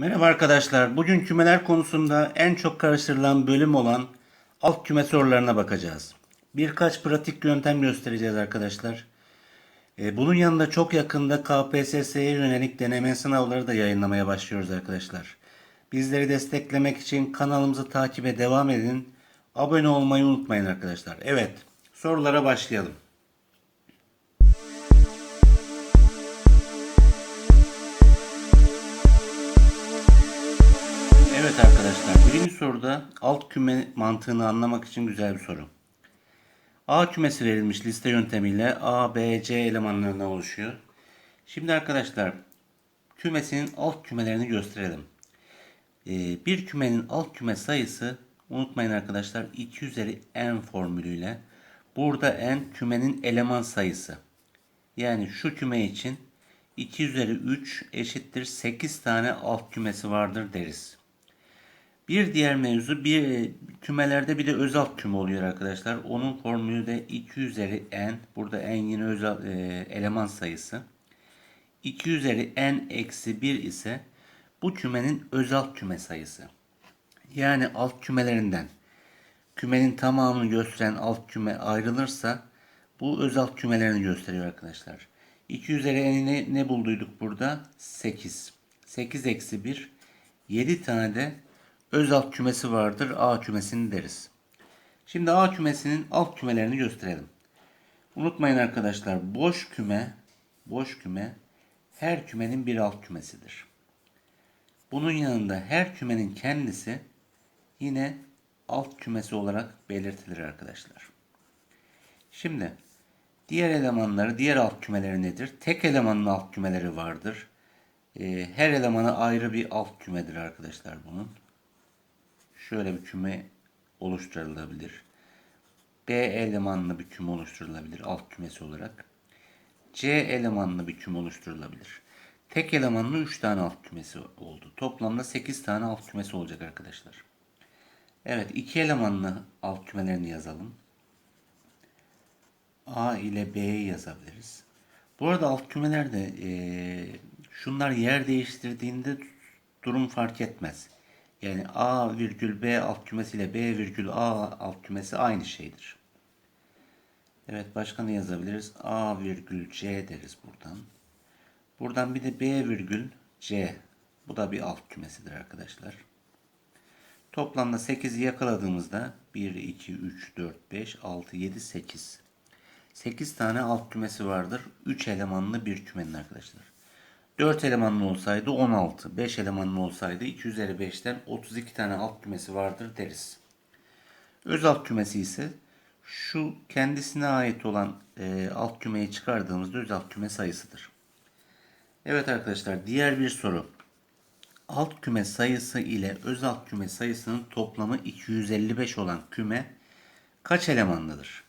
Merhaba arkadaşlar. Bugün kümeler konusunda en çok karıştırılan bölüm olan alt küme sorularına bakacağız. Birkaç pratik yöntem göstereceğiz arkadaşlar. Ee, Bunun yanında çok yakında KPSS'ye yönelik deneme sınavları da yayınlamaya başlıyoruz arkadaşlar. Bizleri desteklemek için kanalımızı takibe devam edin. Abone olmayı unutmayın arkadaşlar. Evet, sorulara başlayalım. Birinci soruda alt küme mantığını anlamak için güzel bir soru. A kümesi verilmiş liste yöntemiyle A, B, C elemanlarından oluşuyor. Şimdi arkadaşlar kümesinin alt kümelerini gösterelim. Ee, bir kümenin alt küme sayısı unutmayın arkadaşlar 2 üzeri n formülüyle burada n kümenin eleman sayısı. Yani şu küme için 2 üzeri 3 eşittir 8 tane alt kümesi vardır deriz. Bir diğer mevzu bir kümelerde bir de özel küme oluyor arkadaşlar. Onun formülü de 2 üzeri n. Burada n yine özel e, eleman sayısı. 2 üzeri n eksi 1 ise bu kümenin özel küme sayısı. Yani alt kümelerinden kümenin tamamını gösteren alt küme ayrılırsa bu özel kümelerini gösteriyor arkadaşlar. 2 üzeri n'i ne, ne bulduyduk burada? 8. 8 eksi 1 7 tane de öz alt kümesi vardır. A kümesini deriz. Şimdi A kümesinin alt kümelerini gösterelim. Unutmayın arkadaşlar boş küme boş küme her kümenin bir alt kümesidir. Bunun yanında her kümenin kendisi yine alt kümesi olarak belirtilir arkadaşlar. Şimdi diğer elemanları, diğer alt kümeleri nedir? Tek elemanın alt kümeleri vardır. Ee, her elemana ayrı bir alt kümedir arkadaşlar bunun şöyle bir küme oluşturulabilir. B elemanlı bir küme oluşturulabilir alt kümesi olarak. C elemanlı bir küme oluşturulabilir. Tek elemanlı 3 tane alt kümesi oldu. Toplamda 8 tane alt kümesi olacak arkadaşlar. Evet iki elemanlı alt kümelerini yazalım. A ile B'yi yazabiliriz. Bu arada alt kümelerde e, şunlar yer değiştirdiğinde durum fark etmez. Yani A virgül B alt kümesi ile B virgül A alt kümesi aynı şeydir. Evet başka ne yazabiliriz? A virgül C deriz buradan. Buradan bir de B virgül C. Bu da bir alt kümesidir arkadaşlar. Toplamda 8'i yakaladığımızda 1, 2, 3, 4, 5, 6, 7, 8. 8 tane alt kümesi vardır. 3 elemanlı bir kümenin arkadaşlar. 4 elemanlı olsaydı 16. 5 elemanlı olsaydı 2 üzeri 5'ten 32 tane alt kümesi vardır deriz. Öz alt kümesi ise şu kendisine ait olan e, alt kümeyi çıkardığımızda öz alt küme sayısıdır. Evet arkadaşlar diğer bir soru. Alt küme sayısı ile öz alt küme sayısının toplamı 255 olan küme kaç elemanlıdır?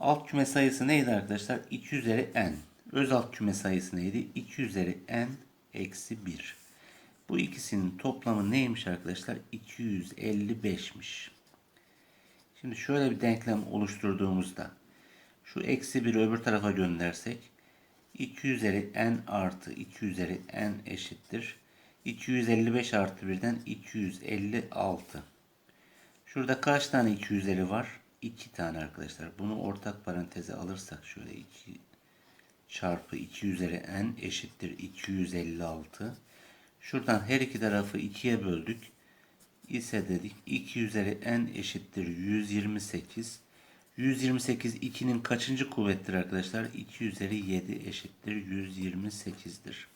Alt küme sayısı neydi arkadaşlar? 2 üzeri n. Öz alt küme sayısı neydi? 2 üzeri n eksi 1. Bu ikisinin toplamı neymiş arkadaşlar? 255'miş. Şimdi şöyle bir denklem oluşturduğumuzda şu eksi 1'i öbür tarafa göndersek 2 üzeri n artı 2 üzeri n eşittir. 255 artı 1'den 256. Şurada kaç tane 250 var? 2 tane arkadaşlar. Bunu ortak paranteze alırsak şöyle 2 çarpı 2 üzeri n eşittir 256. Şuradan her iki tarafı 2'ye böldük. ise dedik 2 üzeri n eşittir 128. 128 2'nin kaçıncı kuvvettir arkadaşlar? 2 üzeri 7 eşittir 128'dir.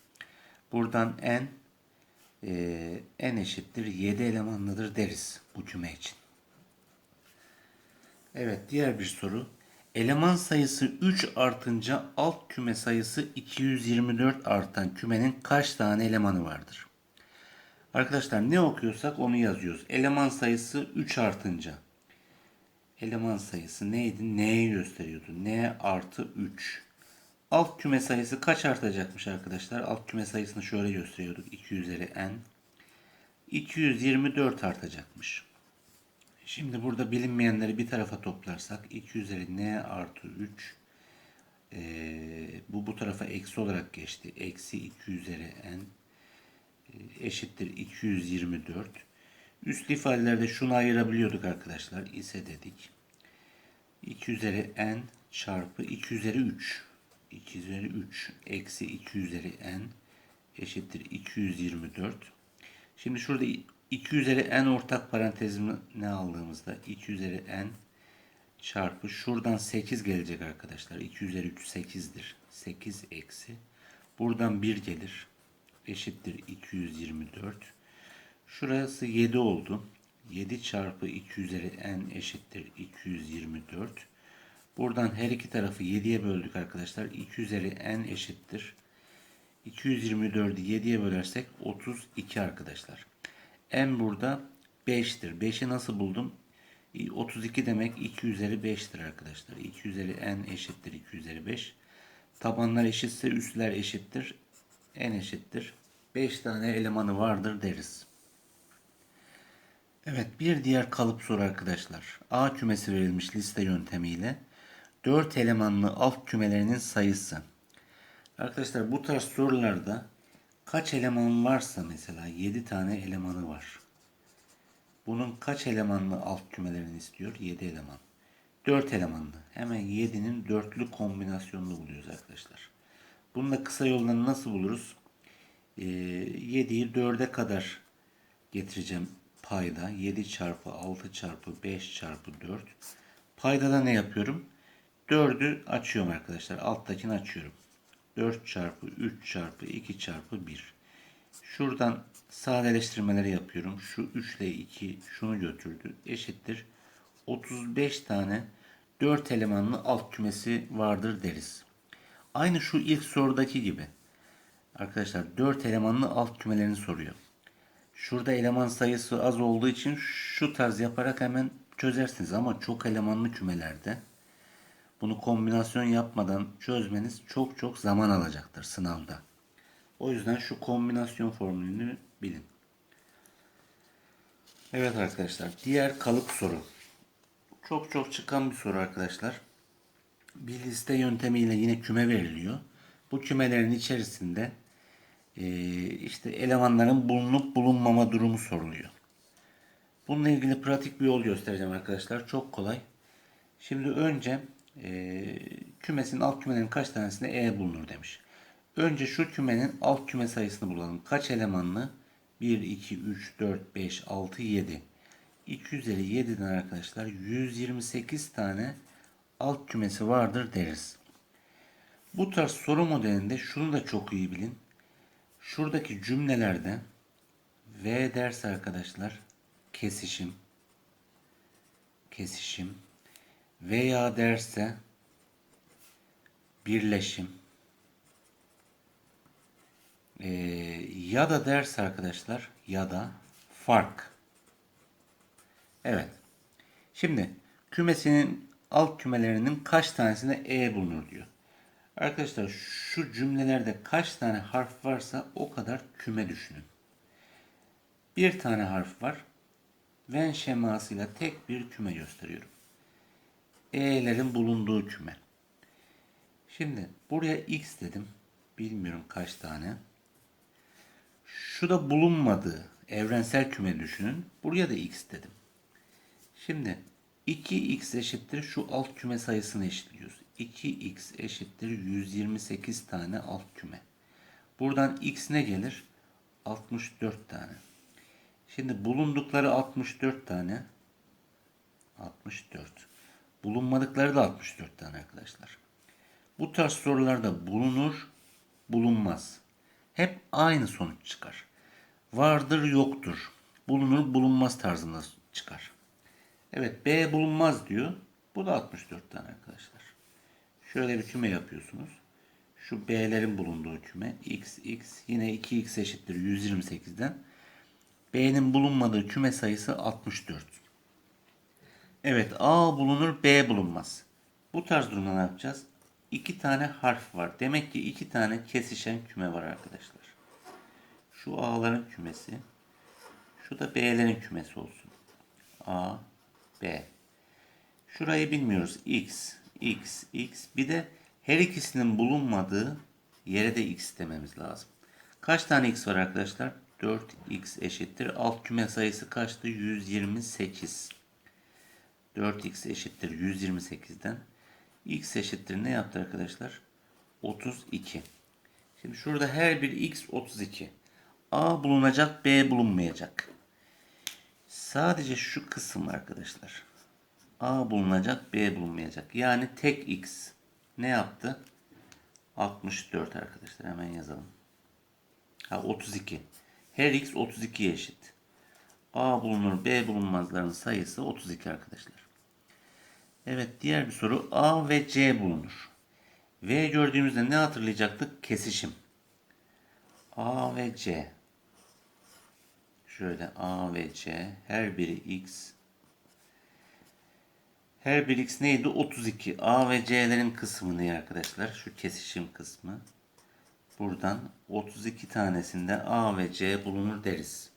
Buradan n e, n eşittir 7 elemanlıdır deriz bu küme için. Evet diğer bir soru. Eleman sayısı 3 artınca alt küme sayısı 224 artan kümenin kaç tane elemanı vardır? Arkadaşlar ne okuyorsak onu yazıyoruz. Eleman sayısı 3 artınca. Eleman sayısı neydi? N'yi gösteriyordu. N artı 3. Alt küme sayısı kaç artacakmış arkadaşlar? Alt küme sayısını şöyle gösteriyorduk. 2 üzeri n. 224 artacakmış. Şimdi burada bilinmeyenleri bir tarafa toplarsak 2 üzeri n artı 3 e, bu bu tarafa eksi olarak geçti. Eksi 2 üzeri n e, eşittir 224. Üst ifadelerde şunu ayırabiliyorduk arkadaşlar. ise dedik. 2 üzeri n çarpı 2 üzeri 3. 2 üzeri 3 eksi 2 üzeri n eşittir 224. Şimdi şurada 2 üzeri n ortak parantezimi ne aldığımızda 2 üzeri n çarpı şuradan 8 gelecek arkadaşlar. 2 üzeri 3 8'dir. 8 eksi. Buradan 1 gelir. Eşittir 224. Şurası 7 oldu. 7 çarpı 2 üzeri n eşittir 224. Buradan her iki tarafı 7'ye böldük arkadaşlar. 2 üzeri n eşittir. 224'ü 7'ye bölersek 32 arkadaşlar. N burada 5'tir. 5'i nasıl buldum? 32 demek 2 üzeri 5'tir arkadaşlar. 2 üzeri n eşittir 2 üzeri 5. Tabanlar eşitse üstler eşittir. n eşittir. 5 tane elemanı vardır deriz. Evet bir diğer kalıp soru arkadaşlar. A kümesi verilmiş liste yöntemiyle 4 elemanlı alt kümelerinin sayısı. Arkadaşlar bu tarz sorularda kaç eleman varsa mesela 7 tane elemanı var. Bunun kaç elemanlı alt kümelerini istiyor? 7 eleman. 4 elemanlı. Hemen 7'nin dörtlü kombinasyonunu buluyoruz arkadaşlar. Bunun da kısa yollarını nasıl buluruz? Ee, 7'yi 4'e kadar getireceğim payda. 7 çarpı 6 çarpı 5 çarpı 4. Payda da ne yapıyorum? 4'ü açıyorum arkadaşlar. Alttakini açıyorum. 4 çarpı 3 çarpı 2 çarpı 1. Şuradan sadeleştirmeleri yapıyorum. Şu 3 ile 2 şunu götürdü. Eşittir. 35 tane 4 elemanlı alt kümesi vardır deriz. Aynı şu ilk sorudaki gibi. Arkadaşlar 4 elemanlı alt kümelerini soruyor. Şurada eleman sayısı az olduğu için şu tarz yaparak hemen çözersiniz ama çok elemanlı kümelerde bunu kombinasyon yapmadan çözmeniz çok çok zaman alacaktır sınavda. O yüzden şu kombinasyon formülünü bilin. Evet arkadaşlar diğer kalıp soru. Çok çok çıkan bir soru arkadaşlar. Bir liste yöntemiyle yine küme veriliyor. Bu kümelerin içerisinde e, işte elemanların bulunup bulunmama durumu soruluyor. Bununla ilgili pratik bir yol göstereceğim arkadaşlar. Çok kolay. Şimdi önce e, kümesin alt kümelerinin kaç tanesinde E bulunur demiş. Önce şu kümenin alt küme sayısını bulalım. Kaç elemanlı? 1, 2, 3, 4, 5, 6, 7. 2 üzeri 7'den arkadaşlar 128 tane alt kümesi vardır deriz. Bu tarz soru modelinde şunu da çok iyi bilin. Şuradaki cümlelerde V derse arkadaşlar kesişim kesişim veya derse birleşim ee, ya da derse arkadaşlar ya da fark. Evet. Şimdi kümesinin alt kümelerinin kaç tanesinde E bulunur diyor. Arkadaşlar şu cümlelerde kaç tane harf varsa o kadar küme düşünün. Bir tane harf var. Venn şemasıyla tek bir küme gösteriyorum. E'lerin bulunduğu küme. Şimdi buraya X dedim. Bilmiyorum kaç tane. Şu da bulunmadığı evrensel küme düşünün. Buraya da X dedim. Şimdi 2x eşittir şu alt küme sayısını eşitliyoruz. 2x eşittir 128 tane alt küme. Buradan x ne gelir? 64 tane. Şimdi bulundukları 64 tane. 64. Bulunmadıkları da 64 tane arkadaşlar. Bu tarz sorularda bulunur, bulunmaz. Hep aynı sonuç çıkar. Vardır, yoktur. Bulunur, bulunmaz tarzında çıkar. Evet B bulunmaz diyor. Bu da 64 tane arkadaşlar. Şöyle bir küme yapıyorsunuz. Şu B'lerin bulunduğu küme x x yine 2x eşittir 128'den. B'nin bulunmadığı küme sayısı 64. Evet A bulunur B bulunmaz. Bu tarz durumda ne yapacağız? İki tane harf var. Demek ki iki tane kesişen küme var arkadaşlar. Şu A'ların kümesi. Şu da B'lerin kümesi olsun. A, B. Şurayı bilmiyoruz. X, X, X. Bir de her ikisinin bulunmadığı yere de X dememiz lazım. Kaç tane X var arkadaşlar? 4x eşittir. Alt küme sayısı kaçtı? 128. 4x eşittir 128'den. x eşittir ne yaptı arkadaşlar? 32. Şimdi şurada her bir x 32. A bulunacak, B bulunmayacak. Sadece şu kısım arkadaşlar. A bulunacak, B bulunmayacak. Yani tek x ne yaptı? 64 arkadaşlar. Hemen yazalım. Ha 32. Her x 32'ye eşit. A bulunur, B bulunmazların sayısı 32 arkadaşlar. Evet diğer bir soru. A ve C bulunur. V gördüğümüzde ne hatırlayacaktık? Kesişim. A ve C. Şöyle A ve C. Her biri x. Her bir x neydi? 32. A ve C'lerin kısmı ne arkadaşlar? Şu kesişim kısmı. Buradan 32 tanesinde A ve C bulunur deriz.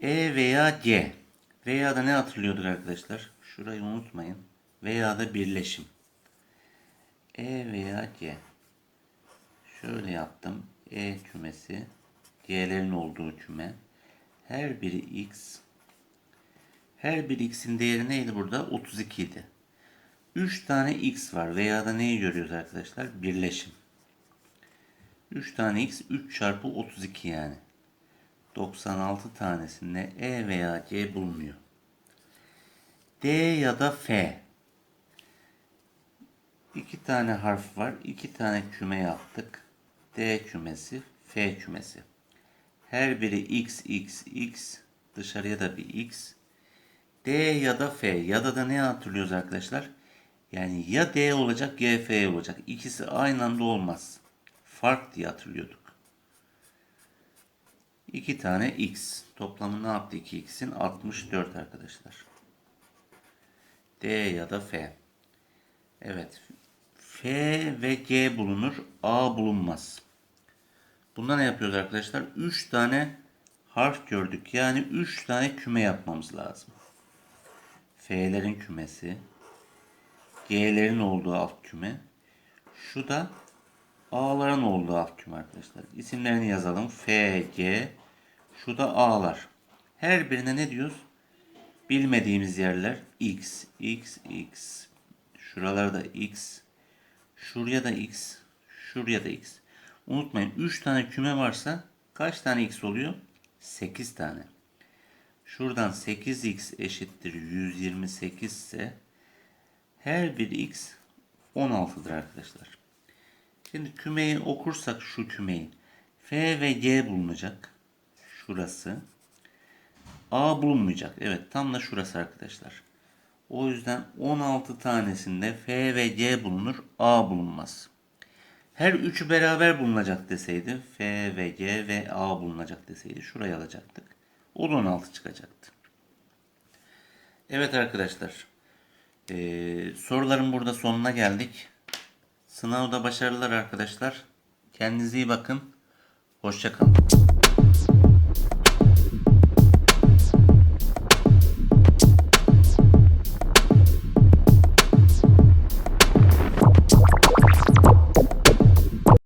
E veya G. Veya da ne hatırlıyorduk arkadaşlar? Şurayı unutmayın. Veya da birleşim. E veya G. Şöyle yaptım. E kümesi. G'lerin olduğu küme. Her biri x. Her bir x'in değeri neydi burada? 32 idi. 3 tane x var. Veya da neyi görüyoruz arkadaşlar? Birleşim. 3 tane x 3 çarpı 32 yani. 96 tanesinde E veya C bulunuyor. D ya da F. İki tane harf var. iki tane küme yaptık. D kümesi, F kümesi. Her biri x, x, x. Dışarıya da bir x. D ya da F. Ya da da ne hatırlıyoruz arkadaşlar? Yani ya D olacak ya F olacak. İkisi aynı anda olmaz. Fark diye hatırlıyorduk. 2 tane x. Toplamı ne yaptı 2x'in? 64 arkadaşlar. D ya da F. Evet. F ve G bulunur. A bulunmaz. Bunda ne yapıyoruz arkadaşlar? 3 tane harf gördük. Yani 3 tane küme yapmamız lazım. F'lerin kümesi. G'lerin olduğu alt küme. Şu da A'ların olduğu alt küme arkadaşlar. İsimlerini yazalım. F, G. Şu da A'lar. Her birine ne diyoruz? Bilmediğimiz yerler X, X, X. Şuralarda X. Şuraya da X. Şuraya da X. Unutmayın 3 tane küme varsa kaç tane X oluyor? 8 tane. Şuradan 8x eşittir 128 ise her bir x 16'dır arkadaşlar. Şimdi kümeyi okursak şu kümeyi F ve G bulunacak. Şurası. A bulunmayacak. Evet tam da şurası arkadaşlar. O yüzden 16 tanesinde F ve G bulunur. A bulunmaz. Her üçü beraber bulunacak deseydi F ve G ve A bulunacak deseydi şurayı alacaktık. O da 16 çıkacaktı. Evet arkadaşlar. Ee, soruların burada sonuna geldik. Sınavda başarılar arkadaşlar. Kendinize iyi bakın. Hoşçakalın.